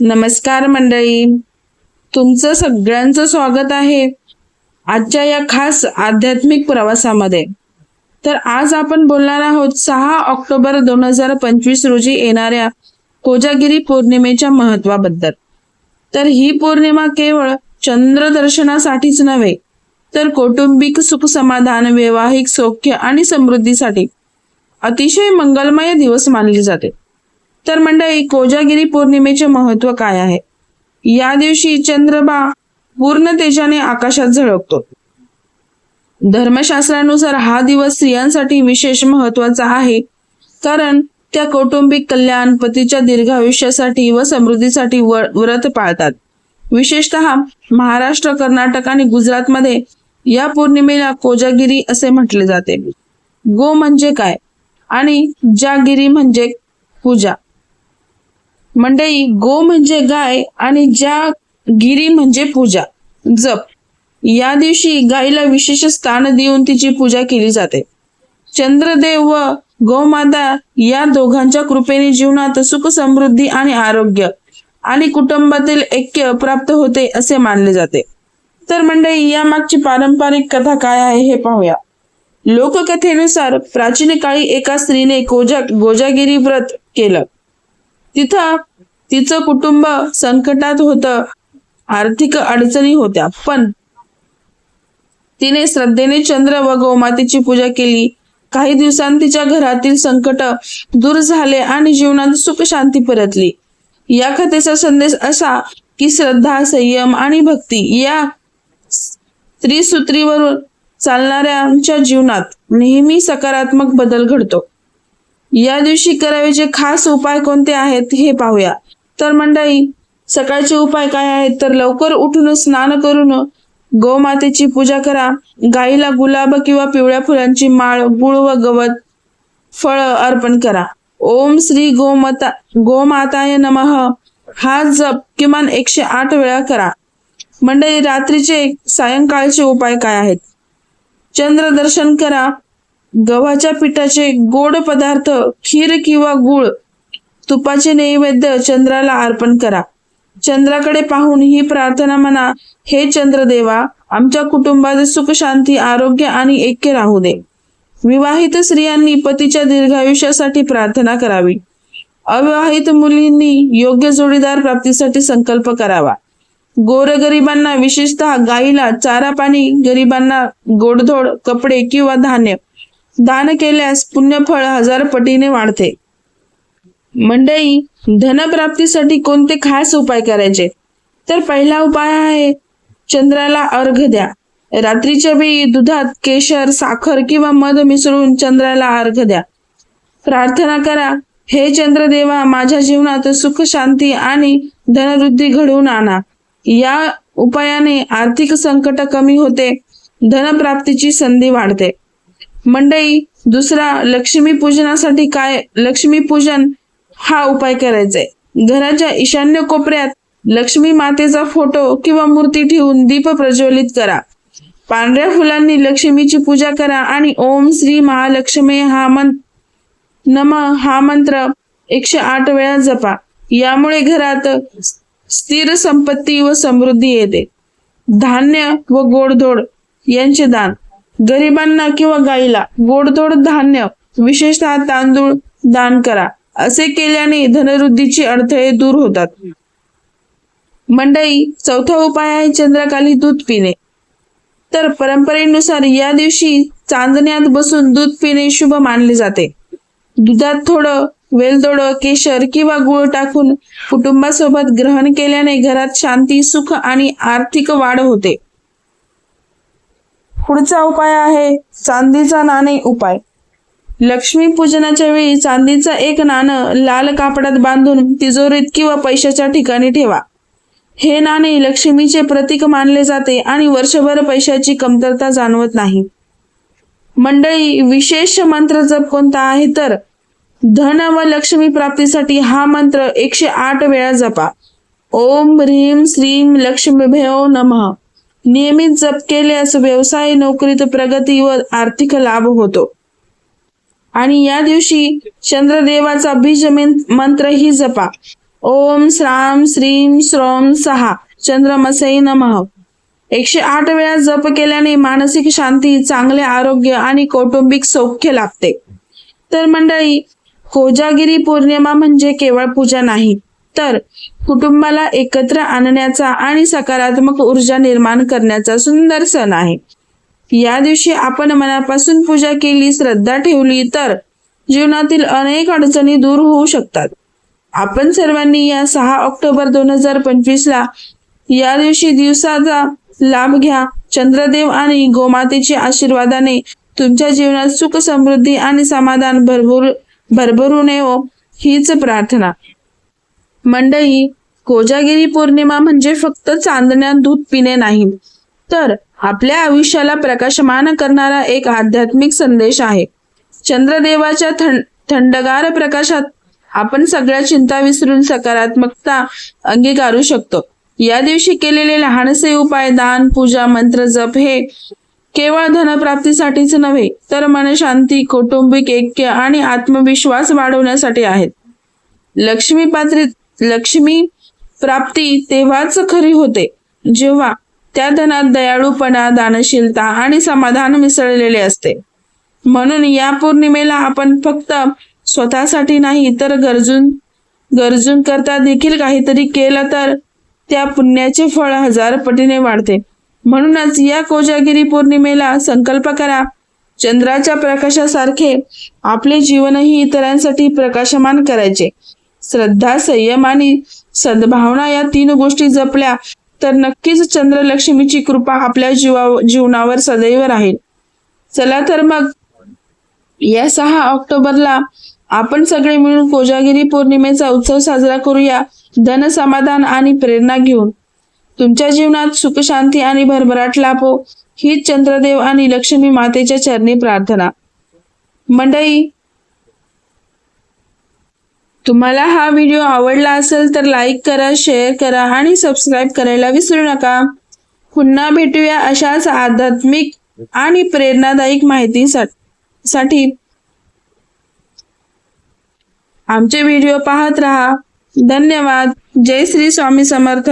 नमस्कार मंडळी. तुमचं सगळ्यांचं स्वागत आहे आजच्या या खास आध्यात्मिक प्रवासामध्ये. तर आज आपण बोलणार आहोत सहा ऑक्टोबर दोन हजार पंचवीस रोजी येणाऱ्या कोजागिरी पौर्णिमेच्या महत्वाबद्दल तर ही पौर्णिमा केवळ चंद्रदर्शनासाठीच नव्हे तर कौटुंबिक सुख समाधान वैवाहिक सौख्य आणि समृद्धीसाठी अतिशय मंगलमय दिवस मानले जाते. तर मंडळी कोजागिरी पौर्णिमेचे महत्त्व काय आहे? या दिवशी चंद्रबा पूर्ण तेजाने आकाशात झळकतो. धर्मशास्त्रानुसार हा दिवस स्त्रियांसाठी विशेष महत्त्वाचा आहे. कारण त्या कौटुंबिक कल्याण पतीच्या दीर्घायुष्यासाठी व समृद्धीसाठी व- व्रत पाळतात. विशेषतः महाराष्ट्र कर्नाटक आणि गुजरातमध्ये या पौर्णिमेला कोजागिरी असे म्हटले जाते. गो म्हणजे काय? आणि जागिरी म्हणजे पूजा. मंडई गो म्हणजे गाय आणि ज्या गिरी म्हणजे पूजा जप. या दिवशी गायीला विशेष स्थान देऊन तिची पूजा केली जाते. चंद्रदेव व गोमाता या दोघांच्या कृपेने जीवनात सुख समृद्धी आणि आरोग्य आणि कुटुंबातील ऐक्य प्राप्त होते असे मानले जाते. तर मंडळी या मागची पारंपरिक कथा काय आहे हे पाहूया. लोककथेनुसार प्राचीन काळी एका स्त्रीने कोजा गोजागिरी व्रत केलं. तिथं तिचं कुटुंब संकटात होतं. आर्थिक अडचणी होत्या पण तिने श्रद्धेने चंद्र व गोमातेची पूजा केली. काही दिवसांत तिच्या घरातील संकट दूर झाले आणि जीवनात सुख शांती परतली. या कथेचा संदेश असा की श्रद्धा संयम आणि भक्ती या त्रिसूत्रीवर चालणाऱ्यांच्या जीवनात नेहमी सकारात्मक बदल घडतो. या दिवशी करावेचे खास उपाय कोणते आहेत हे पाहूया. तर मंडळी सकाळचे उपाय काय आहेत? तर लवकर उठून स्नान करून गोमातेची पूजा करा. गाईला गुलाब किंवा पिवळ्या फुलांची माळ गुळ व गवत फळ अर्पण करा. ओम श्री गोमाता गोमाताय नमः. हा जप किमान एकशे आठ वेळा करा. मंडळी रात्रीचे सायंकाळचे उपाय काय आहेत? चंद्र दर्शन करा. गव्हाच्या पिठाचे गोड पदार्थ खीर किंवा गुळ तुपाचे नैवेद्य चंद्राला अर्पण करा. चंद्राकडे पाहून ही प्रार्थना म्हणा हे चंद्रदेवा आमच्या कुटुंबात सुख शांती आरोग्य आणि ऐक्य राहू दे. विवाहित स्त्रियांनी पतीच्या दीर्घायुष्यासाठी प्रार्थना करावी. अविवाहित मुलींनी योग्य जोडीदार प्राप्तीसाठी संकल्प करावा. गोरगरिबांना विशेषतः गाईला चारा पाणी गरिबांना गोडधोड कपडे किंवा धान्य दान केल्यास पुण्यफळ हजार पटीने वाढते. मंडळी धनप्राप्तीसाठी कोणते खास उपाय करायचे? तर पहिला उपाय आहे चंद्राला अर्घ द्या. रात्रीच्या वेळी दुधात केशर साखर किंवा मध मिसळून चंद्राला अर्घ द्या. प्रार्थना करा हे चंद्रदेवा माझ्या जीवनात सुख शांती आणि धनवृद्धी घडवून आणा. या उपायाने आर्थिक संकट कमी होते धनप्राप्तीची संधी वाढते. मंडई दुसरा लक्ष्मी पूजनासाठी काय लक्ष्मी पूजन हा उपाय करायचा आहे घराच्या ईशान्य कोपऱ्यात लक्ष्मी मातेचा फोटो किंवा मूर्ती ठेवून दीप प्रज्वलित करा. पांढऱ्या फुलांनी लक्ष्मीची पूजा करा आणि ओम श्री महालक्ष्मी हा मंत्र नम हा मंत्र एकशे आठ वेळा जपा. यामुळे घरात स्थिर संपत्ती व समृद्धी येते. धान्य व गोडधोड यांचे दान. गरिबांना किंवा गाईला गोडधोड धान्य विशेषतः तांदूळ दान करा. असे केल्याने धनवृद्धीची अडथळे दूर होतात. मंडई चौथा उपाय आहे चंद्रकाली दूध पिणे. तर परंपरेनुसार या दिवशी चांदण्यात बसून दूध पिणे शुभ मानले जाते. दुधात थोडं वेलदोड केशर किंवा गुळ टाकून कुटुंबासोबत ग्रहण केल्याने घरात शांती सुख आणि आर्थिक वाढ होते. पुढचा उपाय आहे चांदीचा नाणे उपाय. लक्ष्मी पूजनाच्या वेळी चांदीचं एक नाणं लाल कापडात बांधून तिजोरीत किंवा पैशाच्या ठिकाणी ठेवा. हे नाणे लक्ष्मीचे प्रतीक मानले जाते आणि वर्षभर पैशाची कमतरता जाणवत नाही. मंडळी विशेष मंत्र जप कोणता आहे तर धन व लक्ष्मी प्राप्तीसाठी हा मंत्र एकशे आठ वेळा जपा. ओम ह्रीम श्रीम लक्ष्मीभ्यो नमः. नियमित जप केल्यास व्यवसाय नोकरीत प्रगती व आर्थिक लाभ होतो. आणि या दिवशी चंद्रदेवाचा बीज मंत्र ही जपा. ओम श्राम श्रीम श्रोम सहा. चंद्रमसई नमः. एकशे आठ वेळा जप केल्याने मानसिक शांती चांगले आरोग्य आणि कौटुंबिक सौख्य लाभते. तर मंडळी कोजागिरी पौर्णिमा म्हणजे केवळ पूजा नाही तर कुटुंबाला एकत्र आणण्याचा आणि सकारात्मक ऊर्जा निर्माण करण्याचा सुंदर सण आहे. या दिवशी आपण मनापासून पूजा केली श्रद्धा ठेवली तर जीवनातील अनेक अडचणी दूर होऊ शकतात. आपण सर्वांनी या सहा ऑक्टोबर दोन हजार पंचवीस ला या दिवशी दिवसाचा लाभ घ्या. चंद्रदेव आणि गोमातेच्या आशीर्वादाने तुमच्या जीवनात सुख समृद्धी आणि समाधान भरभूर भरभरून येवो. हीच प्रार्थना. मंडळी कोजागिरी पौर्णिमा म्हणजे फक्त चांदण्यात दूध पिणे नाही तर आपल्या आयुष्याला प्रकाशमान करणारा एक आध्यात्मिक संदेश आहे. चंद्रदेवाच्या थंड थंडगार प्रकाशात आपण सगळ्या चिंता विसरून सकारात्मकता अंगीकारू शकतो. या दिवशी केलेले लहानसे उपाय दान पूजा मंत्र जप हे केवळ धनप्राप्तीसाठीच नव्हे तर मनशांती कौटुंबिक ऐक्य आणि आत्मविश्वास वाढवण्यासाठी आहेत. लक्ष्मी पात्रीत लक्ष्मी प्राप्ती तेव्हाच खरी होते. जेव्हा त्या धनात दयाळूपणा दानशीलता आणि समाधान मिसळलेले असते. म्हणून या पौर्णिमेला आपण फक्त स्वतःसाठी नाही तर गरजून गरजून करता देखील काहीतरी केलं तर त्या पुण्याचे फळ हजार पटीने वाढते. म्हणूनच या कोजागिरी पौर्णिमेला संकल्प करा. चंद्राच्या प्रकाशासारखे आपले जीवनही इतरांसाठी प्रकाशमान करायचे. श्रद्धा संयम आणि सद्भावना या तीन गोष्टी जपल्या तर नक्कीच चंद्रलक्ष्मीची कृपा आपल्या जीवा जीवनावर सदैव राहील. चला तर मग या सहा ऑक्टोबरला आपण सगळे मिळून कोजागिरी पौर्णिमेचा उत्सव साजरा करूया धन समाधान आणि प्रेरणा घेऊन. तुमच्या जीवनात सुख शांती आणि भरभराट लाभो हीच चंद्रदेव आणि लक्ष्मी मातेच्या चरणी प्रार्थना. मंडई तुम्हाला हा व्हिडिओ आवडला असेल तर लाईक करा शेअर करा आणि सबस्क्राईब करायला विसरू नका. पुन्हा भेटूया अशाच आध्यात्मिक आणि प्रेरणादायक माहितीसाठी. आमचे व्हिडिओ पाहत रहा. धन्यवाद. जय श्री स्वामी समर्थ.